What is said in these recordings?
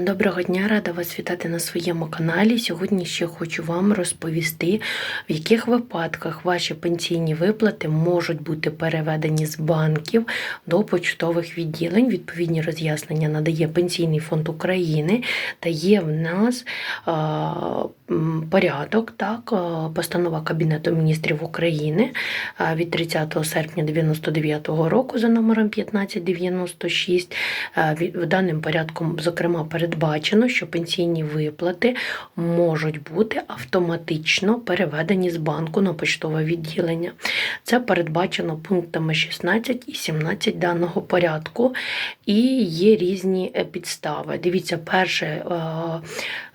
Доброго дня, рада вас вітати на своєму каналі. Сьогодні ще хочу вам розповісти, в яких випадках ваші пенсійні виплати можуть бути переведені з банків до почтових відділень. Відповідні роз'яснення надає Пенсійний фонд України та є в нас порядок, так, постанова Кабінету міністрів України від 30 серпня 99 року за номером 1596. В даним порядком, зокрема, передбачено, що пенсійні виплати можуть бути автоматично переведені з банку на поштове відділення. Це передбачено пунктами 16 і 17 даного порядку, і є різні е, підстави. Дивіться, перше.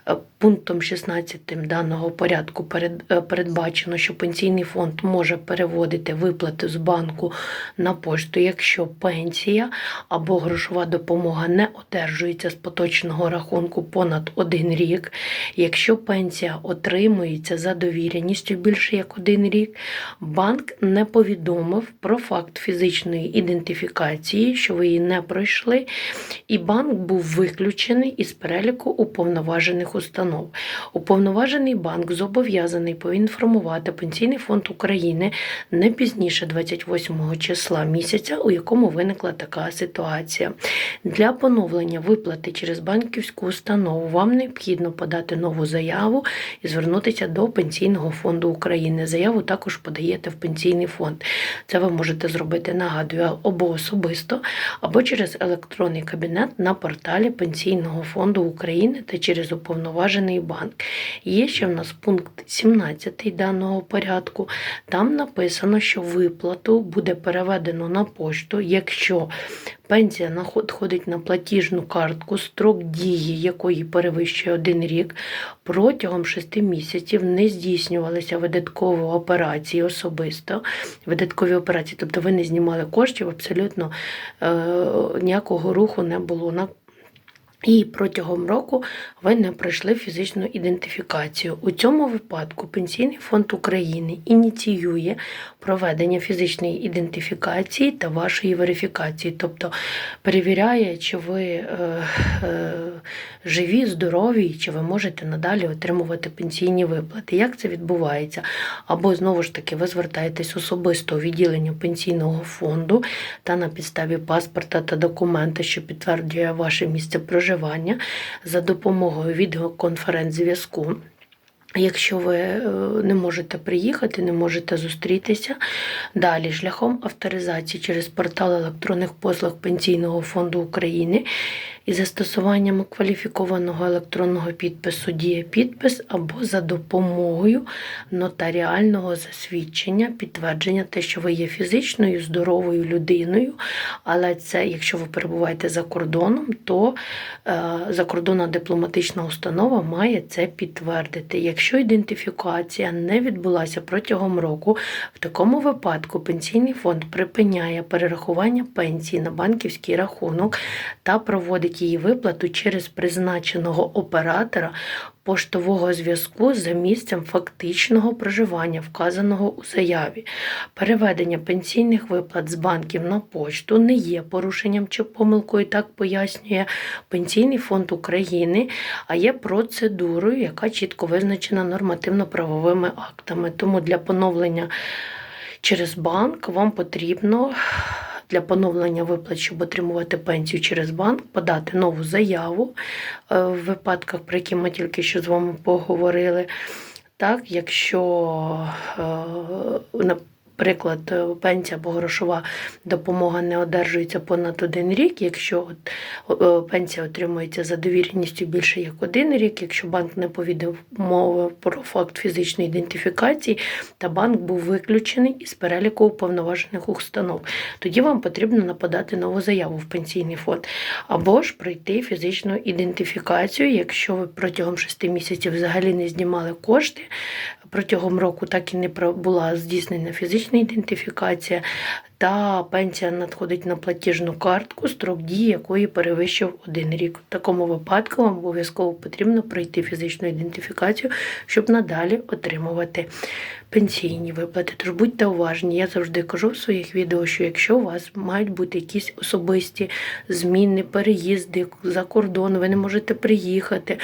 Е, Пунктом 16 даного порядку е, передбачено, що пенсійний фонд може переводити виплати з банку на пошту, якщо пенсія або грошова допомога не одержується з поточного рахунку понад один рік, якщо пенсія отримується за довіреністю більше як один рік, банк не повідомив про факт фізичної ідентифікації, що ви її не пройшли, і банк був виключений із переліку уповноважених установ. Уповноважений банк зобов'язаний поінформувати Пенсійний фонд України не пізніше 28 числа місяця, у якому виникла така ситуація. Для поновлення виплати через банківську установу вам необхідно подати нову заяву і звернутися до Пенсійного фонду України. Заяву також подаєте в Пенсійний фонд. Це ви можете зробити, нагадую, або особисто, або через електронний кабінет на порталі Пенсійного фонду України та через уповноважений банк. Є ще в нас пункт 17 даного порядку. Там написано, що виплату буде переведено на пошту, якщо пенсія надходить на платіжну картку, строк дії якої перевищує один рік, протягом 6 місяців не здійснювалися видаткові операції особисто. Видаткові операції, тобто ви не знімали коштів, абсолютно е, ніякого руху не було на і протягом року ви не пройшли фізичну ідентифікацію. У цьому випадку Пенсійний фонд України ініціює проведення фізичної ідентифікації та вашої верифікації, тобто перевіряє, чи ви е, е, живі, здорові, чи ви можете надалі отримувати пенсійні виплати. Як це відбувається? Або знову ж таки ви звертаєтесь особисто у відділення пенсійного фонду та на підставі паспорта та документа, що підтверджує ваше місце проживання за допомогою відеоконференц-зв'язку. Якщо ви е, не можете приїхати, не можете зустрітися далі шляхом авторизації через портал електронних послуг Пенсійного фонду України із застосуванням кваліфікованого електронного підпису діє підпис або за допомогою нотаріального засвідчення, підтвердження те, що ви є фізичною здоровою людиною, але це, якщо ви перебуваєте за кордоном, то е, закордонна дипломатична установа має це підтвердити. Якщо ідентифікація не відбулася протягом року, в такому випадку пенсійний фонд припиняє перерахування пенсії на банківський рахунок та проводить її виплату через призначеного оператора поштового зв'язку за місцем фактичного проживання, вказаного у заяві. Переведення пенсійних виплат з банків на пошту не є порушенням чи помилкою, так пояснює Пенсійний фонд України, а є процедурою, яка чітко визначена нормативно-правовими актами. Тому для поновлення через банк вам потрібно для поновлення виплат, щоб отримувати пенсію через банк, подати нову заяву е, в випадках, про які ми тільки що з вами поговорили. Так, якщо, наприклад, е, пенсія або грошова допомога не одержується понад один рік, якщо от, пенсія отримується за довіреністю більше як один рік, якщо банк не повідомив про факт фізичної ідентифікації, та банк був виключений із переліку уповноважених установ, тоді вам потрібно подати нову заяву в пенсійний фонд або ж пройти фізичну ідентифікацію, якщо ви протягом 6 місяців взагалі не знімали кошти, протягом року так і не була здійснена фізична ідентифікація. Та пенсія надходить на платіжну картку, строк дії якої перевищив один рік. В такому випадку вам обов'язково потрібно пройти фізичну ідентифікацію, щоб надалі отримувати пенсійні виплати. Тож будьте уважні. Я завжди кажу в своїх відео, що якщо у вас мають бути якісь особисті зміни, переїзди за кордон, ви не можете приїхати,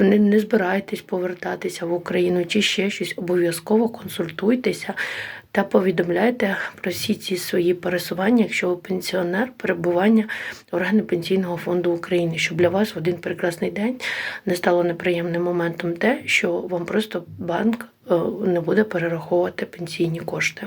не, збираєтесь повертатися в Україну чи ще щось, обов'язково консультуйтеся та повідомляйте про всі ці свої пересування, якщо ви пенсіонер, перебування органи пенсійного фонду України, щоб для вас в один прекрасний день не стало неприємним моментом те, що вам просто банк е, не буде перераховувати пенсійні кошти.